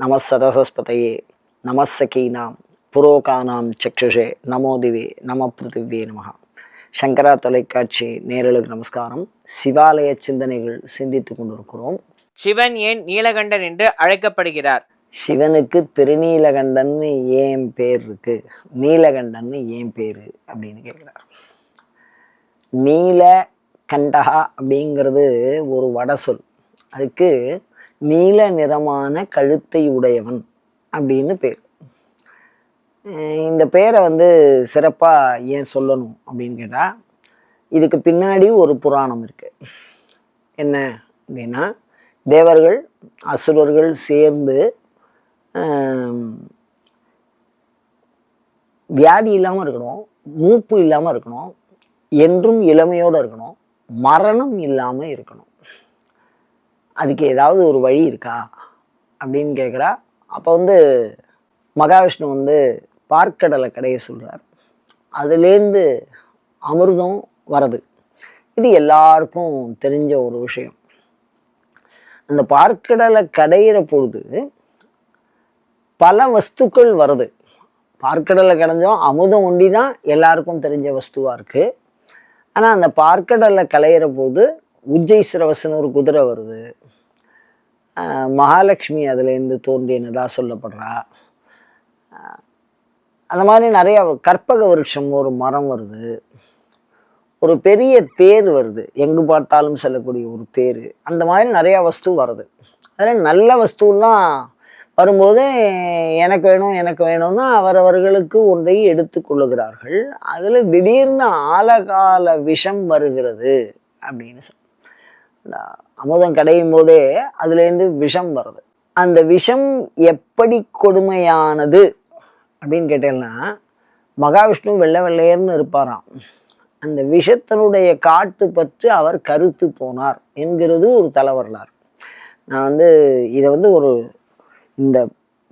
நமசரசஸ்பதையே நமசகீனாம் புரோகானாம் சக்ஷுஷே நமோதிவே நம பிருத்திவே நம சங்கரா தொலைக்காட்சி நேரலுக்கு நமஸ்காரம். சிவாலய சிந்தனைகள் சிந்தித்து கொண்டிருக்கிறோம். சிவன் ஏன் நீலகண்டன் என்று அழைக்கப்படுகிறார்? சிவனுக்கு திருநீலகண்டன்னு ஏன் பேர் இருக்கு? நீலகண்டன்னு ஏன் பேர் அப்படின்னு கேட்குறார். நீல கண்டகா அப்படிங்கிறது ஒரு வட சொல் அதுக்கு நீல நிறமான கழுத்தை உடையவன் அப்படின்னு பேர். இந்த பேரை வந்து சிறப்பாக ஏன் சொல்லணும் அப்படின்னு கேட்டால் இதுக்கு பின்னாடி ஒரு புராணம் இருக்குது என்ன அப்படின்னா தேவர்கள் அசுரர்கள் சேர்ந்து வியாதி இல்லாமல் இருக்கணும் மூப்பு இல்லாமல் இருக்கணும் என்றும் இளமையோடு இருக்கணும் மரணம் இல்லாமல் இருக்கணும். அதுக்கு ஏதாவது ஒரு வழி இருக்கா? அப்படின்னு கேட்குறா அப்போ வந்து மகாவிஷ்ணு வந்து பார்க்கடலை கடைய சொல்கிறார் அதுலேருந்து அமிர்தம் வருது இது எல்லாருக்கும் தெரிஞ்ச ஒரு விஷயம். அந்த பார்க்கடலை கடையிற பொழுது பல வஸ்துக்கள் வருது பார்க்கடலை கடைஞ்சோம் அமுதம் ஒண்டி தான் எல்லாருக்கும் தெரிஞ்ச வஸ்துவாக இருக்குது ஆனால் அந்த பார்க்கடலை கலையிற போது உஜ்ஜை சிரவசன் ஒரு குதிரை வருது. மகாலட்சுமி அதுலேருந்து தோன்றினதாக சொல்லப்படுறா. அந்த மாதிரி நிறைய கற்பக விருட்சம் ஒரு மரம் வருது. ஒரு பெரிய தேர் வருது. எங்கு பார்த்தாலும் செல்லக்கூடிய ஒரு தேர். அந்த மாதிரி நிறையா வஸ்து வருது. அதில் நல்ல வஸ்துலாம் வரும்போது எனக்கு வேணும் எனக்கு வேணும்னா அவரவர்களுக்கு ஒன்றை எடுத்துக்கொள்ளுகிறார்கள் அதில் திடீர்னு ஆலகால விஷம் வருகிறது அப்படின்னு சொல் இந்த அமுதம் கடையும் போதே அதுலேருந்து விஷம் வருது. அந்த விஷம் எப்படி கொடுமையானது அப்படின்னு கேட்டேன்னா மகாவிஷ்ணு வெள்ளை வெள்ளையர்னு இருப்பாராம். அந்த விஷத்தினுடைய காட்டு பற்றி அவர் கருத்து போனார் என்கிறது ஒரு தலைவரலாறு. நான் வந்து இதை வந்து ஒரு இந்த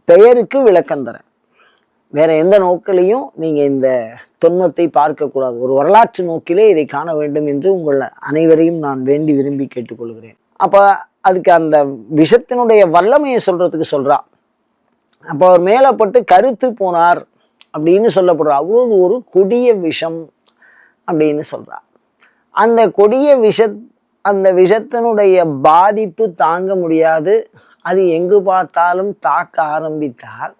பெயருக்கு விளக்கம் தரேன். வேற எந்த நோக்கிலையும் நீங்க இந்த தொன்மத்தை பார்க்கக்கூடாது. ஒரு வரலாற்று நோக்கிலே இதை காண வேண்டும் என்று உங்கள் அனைவரையும் நான் வேண்டி விரும்பி கேட்டுக்கொள்கிறேன். அப்ப அதுக்கு அந்த விஷத்தினுடைய வல்லமையை சொல்றதுக்கு சொல்றா. அப்போ அவர் மேலப்பட்டு கருத்து போனார் அப்படின்னு சொல்லப்படுற அவ்வளவு ஒரு கொடிய விஷம் அப்படின்னு சொல்றா. அந்த கொடிய விஷ அந்த விஷத்தினுடைய பாதிப்பு தாங்க முடியாது. அது எங்கு பார்த்தாலும் தாக்க ஆரம்பித்தால்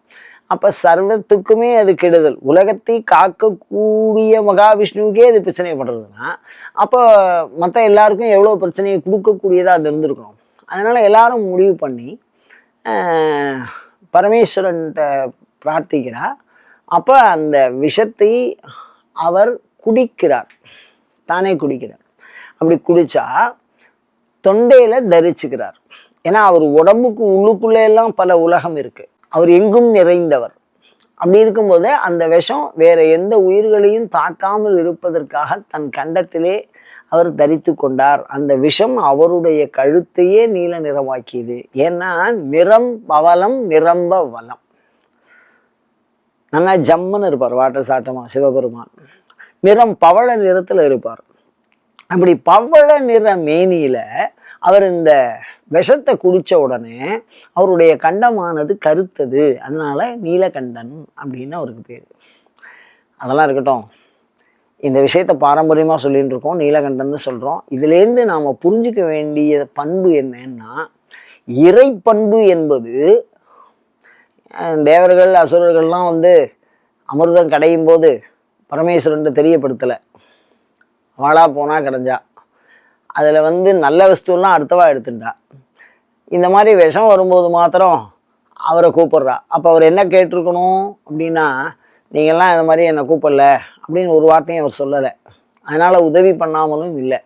அப்போ சர்வத்துக்குமே அது கெடுதல். உலகத்தை காக்கக்கூடிய மகாவிஷ்ணுவுக்கே அது பிரச்சனை பண்ணுறதுன்னா அப்போ மற்ற எல்லாருக்கும் எவ்வளோ பிரச்சனையை கொடுக்கக்கூடியதாக அது இருந்திருக்கணும் அதனால் எல்லாரும் முடிவு பண்ணி பரமேஸ்வரன்கிட்ட பிரார்த்திக்கிறா. அப்போ அந்த விஷத்தை அவர் குடிக்கிறார். தானே குடிக்கிறார். அப்படி குடித்தா தொண்டையில் தரிச்சுக்கிறார். ஏன்னா அவர் உடம்புக்கு உள்ளுக்குள்ளே எல்லாம் பல உலகம் இருக்குது அவர் எங்கும் நிறைந்தவர். அப்படி இருக்கும்போது அந்த விஷம் வேற எந்த உயிர்களையும் தாக்காமல் இருப்பதற்காக தன் கண்டத்திலே அவர் தரித்து கொண்டார். அந்த விஷம் அவருடைய கழுத்தையே நீல நிறமாக்கியது. ஏன்னா நிறம் பவலம் நிரம்ப வலம் நல்லா ஜம்முன்னு இருப்பார் வாட்ட சாட்டமா சிவபெருமான். நிறம் பவள நிறத்துல இருப்பார். அப்படி பவள நிற மேனியில அவர் இந்த விஷத்தை குடித்த உடனே அவருடைய கண்டமானது கருத்தது. அதனால நீலகண்டன் அப்படின்னு அவருக்கு பேர். அதெல்லாம் இருக்கட்டும். இந்த விஷயத்த பாரம்பரியமாக சொல்லிகிட்டு இருக்கோம் நீலகண்டன்னு சொல்கிறோம் இதுலேருந்து நாம் புரிஞ்சிக்க வேண்டிய பண்பு என்னன்னா இறை பண்பு என்பது தேவர்கள் அசுரர்கள்லாம் வந்து அமிர்தம் கடையும் போது பரமேஸ்வரன் தெரியப்படுத்தலை. வாழா போனால் கிடைஞ்சா. அதில் வந்து நல்ல வஸ்துவெல்லாம் அடுத்தவா எடுத்துட்டா. இந்த மாதிரி விஷம் வரும்போது மாத்திரம் அவரை கூப்பிட்றா. அப்போ அவர் என்ன கேட்டிருக்கணும் அப்படின்னா நீங்கள்லாம் இந்த மாதிரி என்னை கூப்பிடல அப்படின்னு ஒரு வார்த்தையும் அவர் சொல்லலை. அதனால் உதவி பண்ணாமலும் இல்லை.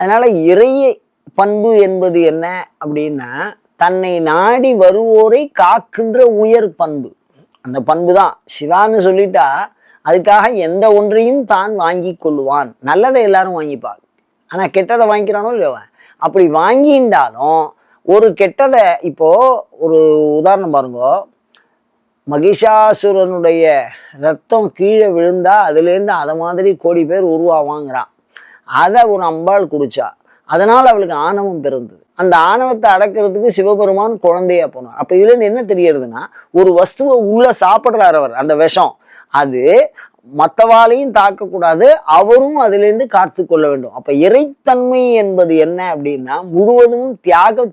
அதனால் இறைய பண்பு என்பது என்ன அப்படின்னா தன்னை நாடி வருவோரை காக்கின்ற உயர் பண்பு. அந்த பண்பு தான். சிவான்னு சொல்லிட்டா அதுக்காக எந்த ஒன்றையும் தான் வாங்கி கொள்ளுவான். நல்லதை எல்லாரும் வாங்கிப்பாள் ஆனால் கெட்டதை வாங்கிக்கிறானோ இல்லையோ அப்படி வாங்கிண்டாலும் ஒரு கெட்டதை இப்போது ஒரு உதாரணம் பாருங்க. மகிஷாசுரனுடைய ரத்தம் கீழே விழுந்தா அதுலேருந்து அதை மாதிரி கோடி பேர் உருவாவாங்கிறான் அதை ஒரு அம்பாள் குடிச்சா அதனால் அவளுக்கு ஆணவம் பிறந்தது. அந்த ஆணவத்தை அடக்கிறதுக்கு சிவபெருமான் குழந்தையா போனார். அப்போ இதுலேருந்து என்ன தெரியறதுன்னா ஒரு வஸ்துவை உள்ளே சாப்பிட்றாரு அவர் அந்த விஷம். அது மற்றவாளையும் தாக்கக்கூடாது அவரும் அதிலிருந்து காத்து கொள்ள வேண்டும். அப்போ இறைத்தன்மை என்பது என்ன அப்படின்னா முழுவதும் தியாக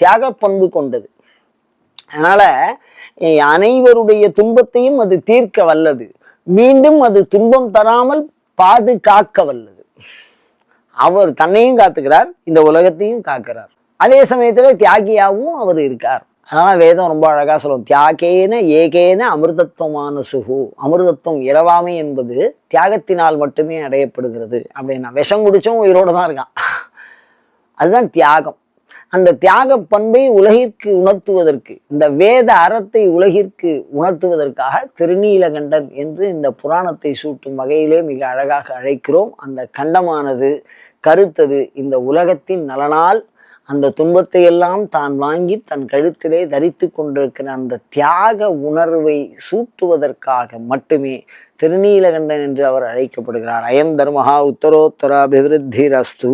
தியாக பண்பு கொண்டது. அதனால அனைவருடைய துன்பத்தையும் அது தீர்க்க வல்லது. மீண்டும் அது துன்பம் தராமல் பாதுகாக்க வல்லது. அவர் தன்னையும் காத்துக்கிறார் இந்த உலகத்தையும் காக்கிறார். அதே சமயத்துல தியாகியாவும் அவர் இருக்கார். அதனால் வேதம் ரொம்ப அழகாக சொல்லும். தியாகேன ஏகேன அமிர்தத்துவமான சுகு அமிர்தத்துவம் இரவாமை என்பது தியாகத்தினால் மட்டுமே அடையப்படுகிறது அப்படின்னா விஷம் குடிச்சும் உயிரோடு தான் இருக்கான். அதுதான் தியாகம். அந்த தியாக பண்பை உலகிற்கு உணர்த்துவதற்கு இந்த வேத அறத்தை உலகிற்கு உணர்த்துவதற்காக திருநீலகண்டன் என்று இந்த புராணத்தை சூட்டும் வகையிலே மிக அழகாக அழைக்கிறோம். அந்த கண்டமானது கருத்தது இந்த உலகத்தின் நலனால் அந்த துன்பத்தை எல்லாம் தான் வாங்கி தன் கழுத்திலே தரித்து கொண்டிருக்கிற அந்த தியாக உணர்வை சூட்டுவதற்காக மட்டுமே திருநீலகண்டன் என்று அவர் அழைக்கப்படுகிறார். அயம் தர்மஹா உத்தரோத்தர அபிவிருத்தி ரஸ்து